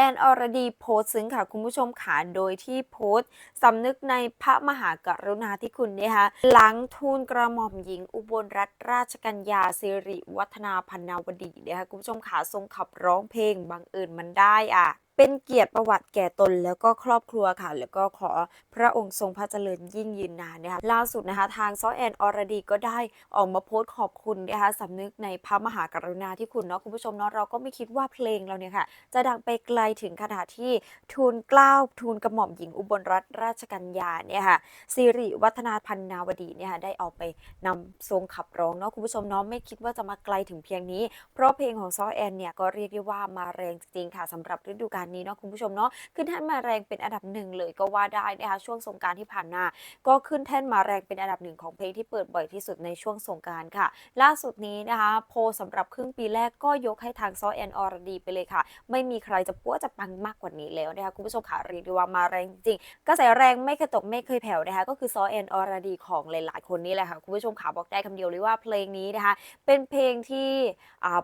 แอนอรดีโพสซึ้งค่ะคุณผู้ชมค่ะโดยที่โพสสำนึกในพระมหากรุณาธิคุณนะคะหลังทูลกระหม่อมหญิงอุบลรัตนราชกัญญาสิริวัฒนาพันนาวดีนะคะคุณผู้ชมค่ะทรงขับร้องเพลงบังเอิญมันได้อะ เป็นเกียรติประวัติแก่ตนแล้วก็ครอบครัวค่ะ แล้วก็ขอพระองค์ทรงพระเจริญยิ่งยืนนานนะคะล่าสุดนะคะทางซอแอนอรดีก็ได้ออกมาโพสต์ขอบคุณนะคะสำนึกในพระมหากรุณาธิคุณเนาะคุณผู้ชมเนาะเราก็ไม่คิดว่าเพลงเราเนี่ยค่ะ จะดังไปไกลถึงขนาดที่ทูลเกล้าทูลกระหม่อมหญิงอุบลรัตนราชกัญญาเนี่ยค่ะสิริวัฒนาพันนาวดีเนี่ยค่ะได้เอาไปนำทรงขับร้องเนาะคุณผู้ชมเนาะไม่คิดว่าจะมาไกลถึงเพียงนี้ เพราะเพลงของซอแอนเนี่ยก็เรียกได้ว่ามาแรงจริงๆค่ะสำหรับฤดูกาลนี้เนาะคุณผู้ชมเนาะขึ้นแท่นมาแรงเป็นอันดับหนึ่งเลยก็ว่าได้นะคะช่วงสงการที่ผ่านมาก็ขึ้นแท่นมาแรงเป็นอันดับหนึ่งของเพลงที่เปิดบ่อยที่สุดในช่วงสงการค่ะ ล่าสุดนี้นะคะโพลสำหรับครึ่งปีแรกก็ยกให้ทางซอแอนอรดีไปเลยค่ะ ไม่มีใครจะปั้วจะปังมากกว่านี้แล้วนะคะคุณผู้ชมค่ะเรียกได้ว่ามาแรงจริงๆกระแสแรงไม่เคยตกไม่เคยแผ่วนะคะก็คือซอแอนอรดีของหลาย ๆ คนนี่แหละค่ะคุณผู้ชมค่ะบอกได้คำเดียวเลยว่าเพลงนี้นะคะเป็นเพลงที่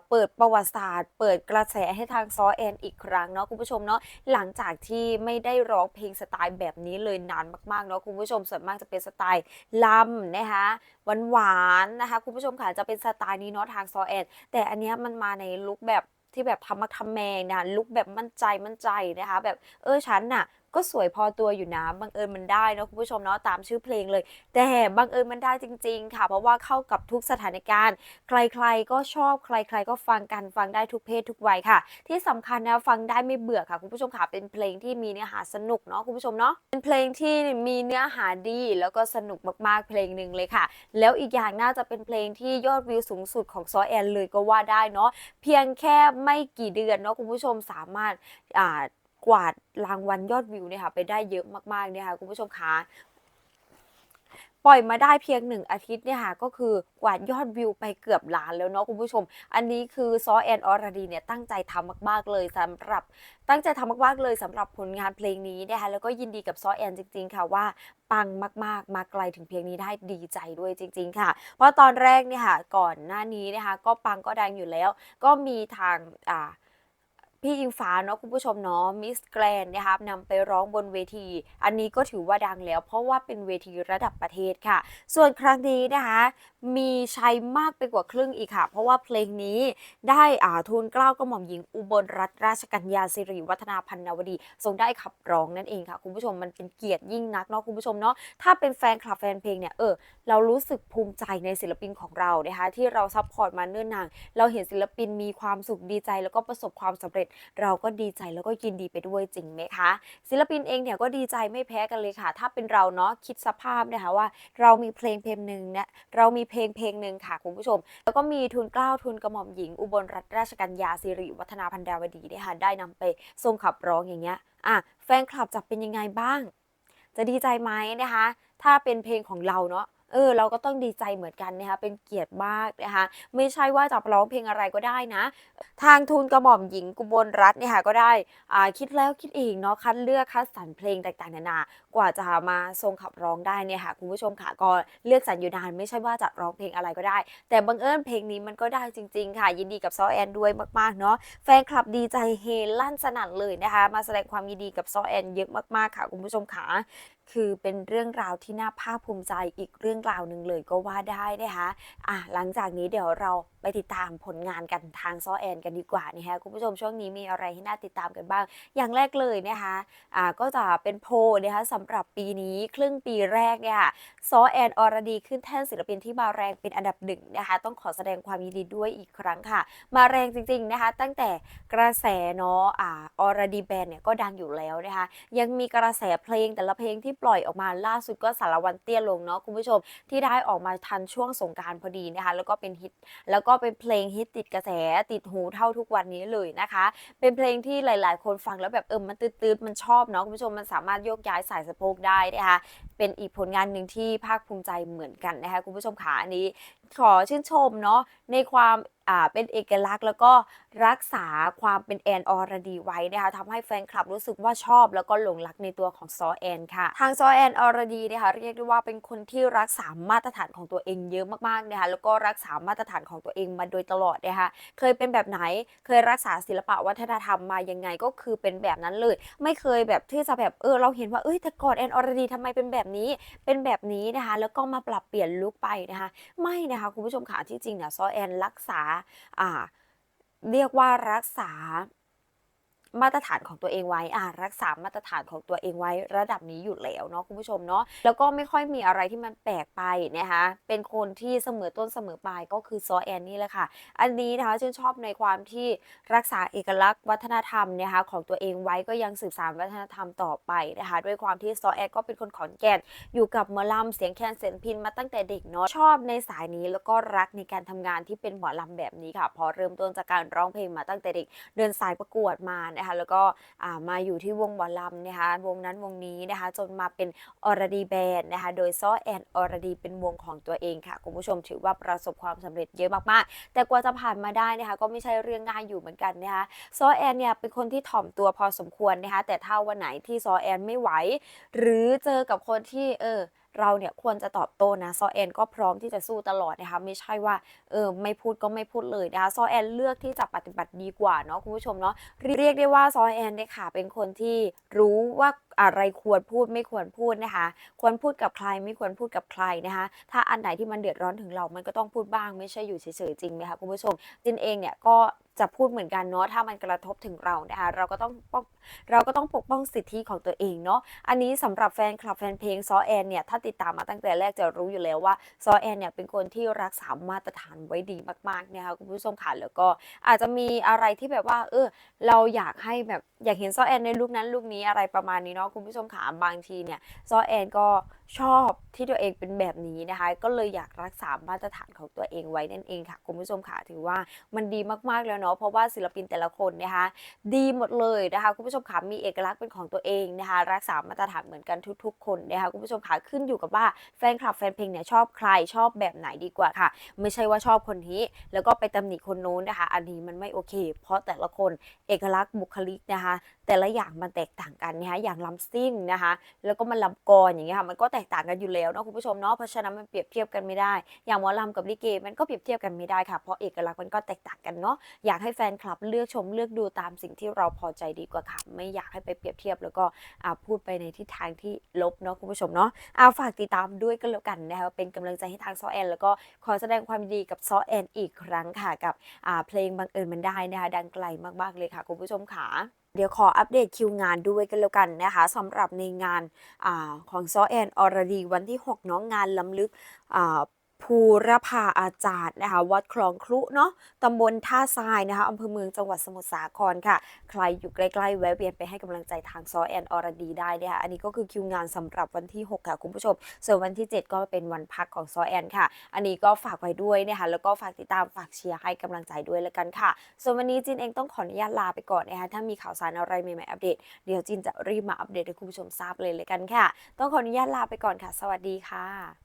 เปิดประวัติศาสตร์ เปิดกระแสให้ทางซอแอนอีกครั้งเนาะคุณผู้ชมเนาะหลังจากที่ไม่ได้ร้องเพลงสไตล์แบบนี้เลยนานมากๆเนาะคุณผู้ชมส่วนมากจะเป็นสไตล์ลำนะคะหวานๆนะคะคุณผู้ชมค่ะจะเป็นสไตล์นี้เนาะทางซอแอนแต่อันเนี้ยมันมาในลุคแบบที่แบบทำมักทำแมงนะลุคแบบมั่นใจมั่นใจนะคะ แบบเออฉันน่ะ ก็สวยพอตัวอยู่นะบังเอิญมันได้เนาะคุณผู้ชมเนาะตามชื่อเพลงเลย แต่บังเอิญมันได้จริง ๆ ค่ะ เพราะว่าเข้ากับทุกสถานการณ์ ใครๆก็ชอบใคร ๆ ก็ฟังกันฟังได้ทุกเพศทุกวัยค่ะ ที่สำคัญนะฟังได้ไม่เบื่อค่ะคุณผู้ชมค่ะเป็นเพลงที่มีเนื้อหาสนุกเนาะคุณผู้ชมเนาะเป็นเพลงที่มีเนื้อหาดีแล้วก็สนุกมากๆเพลงหนึ่งเลยค่ะ แล้วอีกอย่างน่าจะเป็นเพลงที่ยอดวิวสูงสุดของซอแอนเลยก็ว่าได้เนาะเพียงแค่ไม่กี่เดือนเนาะคุณผู้ชมสามารถอ่า กวาดรางวัลยอดวิวเนี่ยค่ะไปได้เยอะมากๆเนี่ยค่ะคุณผู้ชมคะปล่อยมาได้เพียงหนึ่งอาทิตย์เนี่ยค่ะก็คือกวาดยอดวิวไปเกือบล้านแล้วเนาะคุณผู้ชม อันนี้คือซอแอนออรดีเนี่ยตั้งใจทำมาก ๆเลยสำหรับ ตั้งใจทำมากๆเลยสำหรับผลงานเพลงนี้นะคะแล้วก็ยินดีกับซอแอนจริง ๆ ค่ะว่าปังมาก ๆ มาไกลถึงเพียงนี้ได้ดีใจด้วยจริง ๆ ค่ะ เพราะตอนแรกเนี่ยค่ะก่อนหน้านี้นะคะก็ปังก็ดังอยู่แล้ว ก็มีทางอ่า พี่อิงฟ้าเนาะคุณผู้ชมเนาะมิสแกรนนะครับนำไปร้องบนเวที อันนี้ก็ถือว่าดังแล้ว เพราะว่าเป็นเวทีระดับประเทศค่ะ ส่วนครั้งนี้นะคะมีชัยมากไปกว่าครึ่งอีกค่ะ เพราะว่าเพลงนี้ได้อ่าทูลเกล้ากระหม่อมหญิงอุบลรัตนราชกัญญาสิริวัฒนาพันนวดีทรงได้ขับร้องนั่นเองค่ะ คุณผู้ชมมันเป็นเกียรติยิ่งนักเนาะคุณผู้ชมเนาะถ้าเป็นแฟนคลับแฟนเพลงเนี่ยเออเรารู้สึกภูมิใจในศิลปินของเรานะคะที่เราซัพพอร์ตมาเนิ่นนานเราเห็นศิลปินมีความสุขดีใจแล้วก็ประสบความสำเร็จเราก็ดีใจแล้วก็ยินดีไปด้วยจริงไหมคะ ศิลปินเองเนี่ยก็ดีใจไม่แพ้กันเลยค่ะ ถ้าเป็นเราเนาะคิดสภาพนะคะว่าเรามีเพลงเพลงหนึ่งเนี่ยเรามีเพลงเพลงหนึ่งค่ะคุณผู้ชม แล้วก็มีทุนกล้าวทุนกระหม่อมหญิง อุบลรัตนราชกัญญาสิริวัฒนาพันดาวดีเนี่ยค่ะได้นำไปทรงขับร้องอย่างเงี้ยอะแฟนคลับจะเป็นยังไงบ้าง จะดีใจไหมนะคะ ถ้าเป็นเพลงของเราเนาะ เออเราก็ต้องดีใจเหมือนกันนะคะเป็นเกียรติมากนะคะไม่ใช่ว่าจะร้องเพลงอะไรก็ได้นะ ทางทุนกระหม่อมหญิงกุบลรัตน์เนี่ยค่ะก็ได้อ่าคิดแล้วคิดอีกเนาะคัดเลือกคัดสรรเพลงต่างๆนานากว่าจะมาทรงขับร้องได้เนี่ยค่ะคุณผู้ชมค่ะก็เลือกสรรอยู่นานไม่ใช่ว่าจะร้องเพลงอะไรก็ได้ แต่บังเอิญเพลงนี้มันก็ได้จริง ๆ ค่ะ ยินดีกับซอแอนด้วยมากๆเนาะแฟนคลับดีใจเฮลั่นสนั่นเลยนะคะมาแสดงความยินดีกับซอแอนเยอะมากๆค่ะคุณผู้ชมค่ะ คือเป็นเรื่องราวที่น่าภาคภูมิใจอีกเรื่องราวหนึ่งเลยก็ว่าได้นะคะอะหลังจากนี้เดี๋ยวเราไปติดตามผลงานกันทางซอแอนกันดีกว่านะคะคุณผู้ชมช่วงนี้มีอะไรให้น่าติดตามกันบ้าง อย่างแรกเลยนะคะอ่าก็จะเป็นโพลนะคะสำหรับปีนี้ครึ่งปีแรกเนี่ยค่ะซอแอนอรดีขึ้นแท่นศิลปินที่มาแรงเป็นอันดับหนึ่งนะคะต้องขอแสดงความยินดีด้วยอีกครั้งค่ะ มาแรงจริงๆนะคะตั้งแต่กระแสเนาะอ่าอรดีแบนเนี่ยก็ดังอยู่แล้วนะคะยังมีกระแสเพลงแต่ละเพลงที่ปล่อยออกมาล่าสุดก็สารวันเตี้ยลงเนาะคุณผู้ชม ที่ได้ออกมาทันช่วงสงกรารพอดีนะคะ แล้วก็เป็นฮิตแล้วก็เป็นเพลงฮิตติดกระแสติดหูเท่าทุกวันนี้เลยนะคะ เป็นเพลงที่หลาย ๆ คนฟังแล้วแบบเออมันตืดๆมันชอบเนาะคุณผู้ชมมันสามารถโยกย้ายสายสะโพกได้นะคะ เป็นอีกผลงานหนึ่งที่ภาคภูมิใจเหมือนกันนะคะคุณผู้ชมขาอันนี้ขอชื่นชมเนาะในความเป็นเอกลักษณ์แล้วก็รักษาความเป็นแอนออรดีไว้นะคะทำให้แฟนคลับรู้สึกว่าชอบ แล้วก็หลงรักในตัวของซอแอนค่ะ ทางซอแอนออรดีนะคะเรียกได้ว่าเป็นคนที่รักษามาตรฐานของตัวเองเยอะมากๆนะคะแล้วก็รักษามาตรฐานของตัวเองมาโดยตลอดนะคะเคยเป็นแบบไหนเคยรักษาศิลปะวัฒนธรรมมายังไงก็คือเป็นแบบนั้นเลย ไม่เคยแบบที่จะแบบเออเราเห็นว่าเอ้ยแต่ก่อนแอนออรดีทำไมเป็นแบบนี้เป็นแบบนี้นะคะ แล้วก็มาปรับเปลี่ยนลุคไปนะคะ ไม่นะคะคุณผู้ชมค่ะที่จริงเนี่ยซอแอนรักษาอ่าเรียกว่ารักษา มาตรฐานของตัวเองไว้อ่ารักษามาตรฐานของตัวเองไว้ระดับนี้อยู่แล้วเนาะคุณผู้ชมเนาะแล้วก็ไม่ค่อยมีอะไรที่มันแปลกไปนะคะเป็นคนที่เสมอต้นเสมอปลายก็คือซอแอนนี่แหละค่ะ อันนี้นะคะชื่นชอบในความที่รักษาเอกลักษณ์วัฒนธรรมนะคะของตัวเองไว้ก็ยังสืบสานวัฒนธรรมต่อไปนะคะด้วยความที่ซอแอนก็เป็นคนขอนแก่นอยู่กับหมอลำเสียงแคนเสียงพินมาตั้งแต่เด็กเนาะชอบในสายนี้แล้วก็รักในการทำงานที่เป็นหมอลำแบบนี้ค่ะ พอเริ่มต้นจากการร้องเพลงมาตั้งแต่เด็กเดินสายประกวดมานะคะแล้วก็มาอยู่ที่วงหมอลำนะคะ วงนั้นวงนี้นะคะ จนมาเป็นออรดีแบนด์นะคะ โดยซ้อแอนออรดีเป็นวงของตัวเองค่ะ คุณผู้ชมถือว่าประสบความสำเร็จเยอะมากๆ แต่กว่าจะผ่านมาได้นะคะ ก็ไม่ใช่เรื่องง่ายอยู่เหมือนกันนะคะซอแอนเนี่ยเป็นคนที่ถ่อมตัวพอสมควรนะคะ แต่ถ้าวันไหนที่ซอแอนไม่ไหว หรือเจอกับคนที่เออ เราเนี่ยควรจะตอบโต้นะซอแอนก็พร้อมที่จะสู้ตลอดนะคะไม่ใช่ว่าเออไม่พูดก็ไม่พูดเลยนะคะซอแอนเลือกที่จะปฏิบัติดีกว่าเนาะคุณผู้ชมเนาะเรียกได้ว่าซอแอนเนี่ยค่ะเป็นคนที่รู้ว่า อะไรควรพูดไม่ควรพูดนะคะ ควรพูดกับใครไม่ควรพูดกับใครนะคะ ถ้าอันไหนที่มันเดือดร้อนถึงเรา มันก็ต้องพูดบ้างไม่ใช่อยู่เฉยๆจริงไหมคะคุณผู้ชมจินเองเนี่ยก็จะพูดเหมือนกันเนาะถ้ามันกระทบถึงเรานะคะเราก็ต้องป้องเราก็ต้องปกป้องสิทธิของตัวเองเนาะอันนี้สำหรับแฟนคลับแฟนเพลงซอแอนเนี่ยถ้าติดตามมาตั้งแต่แรกจะรู้อยู่แล้วว่าซอแอนเนี่ยเป็นคนที่รักษามาตรฐานไว้ดีมากๆนะคะคุณผู้ชมค่ะแล้วก็อาจจะมีอะไรที่แบบว่า เออเราอยากให้แบบอยากเห็นซอแอนในลุคนั้นลุคนี้อะไรประมาณนี้เนาะคุณผู้ชมค่ะบางทีเนี่ยซอแอนก็ชอบที่ตัวเองเป็นแบบนี้นะคะ ก็เลยอยากรักษามาตรฐานของตัวเองไว้นั่นเองค่ะ คุณผู้ชมค่ะถือว่ามันดีมากๆแล้วเนาะเพราะว่าศิลปินแต่ละคนนะคะ ดีหมดเลยนะคะ คุณผู้ชมค่ะมีเอกลักษณ์เป็นของตัวเองนะคะ รักษามาตรฐานเหมือนกันทุก ๆ คนนะคะคุณผู้ชมค่ะขึ้นอยู่กับว่าแฟนคลับแฟนเพลงเนี่ยชอบใครชอบแบบไหนดีกว่าค่ะ ไม่ใช่ว่าชอบคนนี้ แล้วก็ไปตำหนิคนนู้นนะคะ อันนี้มันไม่โอเค เพราะแต่ละคนเอกลักษณ์บุคลิกนะคะ แต่ละอย่างมันแตกต่างกันนะคะอย่างลำซิ่งนะคะ แล้วก็มันลำกรอย่างเงี้ยค่ะมันก็แตกต่างกันอยู่แล้วเนาะคุณผู้ชมเนาะเพราะฉะนั้นมันเปรียบเทียบกันไม่ได้ อย่างหมอลำกับลิเกมันก็เปรียบเทียบกันไม่ได้ค่ะเพราะเอกลักษณ์มันก็แตกต่างกันเนาะอยากให้แฟนคลับเลือกชมเลือกดูตามสิ่งที่เราพอใจดีกว่าค่ะ ไม่อยากให้ไปเปรียบเทียบแล้วก็อ่าพูดไปในทิศทางที่ลบเนาะคุณผู้ชมเนาะเอาฝากติดตามด้วยก็แล้วกันนะคะเป็นกำลังใจให้ทางซอแอน แล้วก็ขอแสดงความดีกับซอแอนอีกครั้งค่ะกับเพลงบังเอิญมันได้นะคะดังไกลมากๆเลยค่ะคุณผู้ชมค่ะ เดี๋ยวขออัปเดตคิวงานด้วยกันแล้วกันนะคะสำหรับในงานอของซอแอนอรดีวันที่ 6 น้องงานล้ำลึกอ่า ภูรพาอาจารย์นะคะวัดคลองครุเนาะตำบลท่าทรายนะคะอำเภอเมืองจังหวัดสมุทรสาครค่ะ ใครอยู่ใกล้ๆ แวะเวียนไปให้กำลังใจทางซอแอนอรดีได้นะคะอันนี้ก็คือคิวงานสำหรับวันที่ 6 ค่ะคุณผู้ชม ส่วนวันที่ 7 ก็เป็นวันพักของซอแอนค่ะ อันนี้ก็ฝากไว้ด้วยนะคะแล้วก็ฝากติดตามฝากเชียร์ให้กำลังใจด้วยแล้วกันค่ะ ส่วนวันนี้จินเองต้องขออนุญาตลาไปก่อนนะคะถ้ามีข่าวสารอะไรใหม่ๆอัปเดตเดี๋ยวจินจะรีบมาอัปเดตให้คุณผู้ชมทราบเลยเลยกันค่ะ ต้องขออนุญาตลาไปก่อนค่ะ สวัสดีค่ะ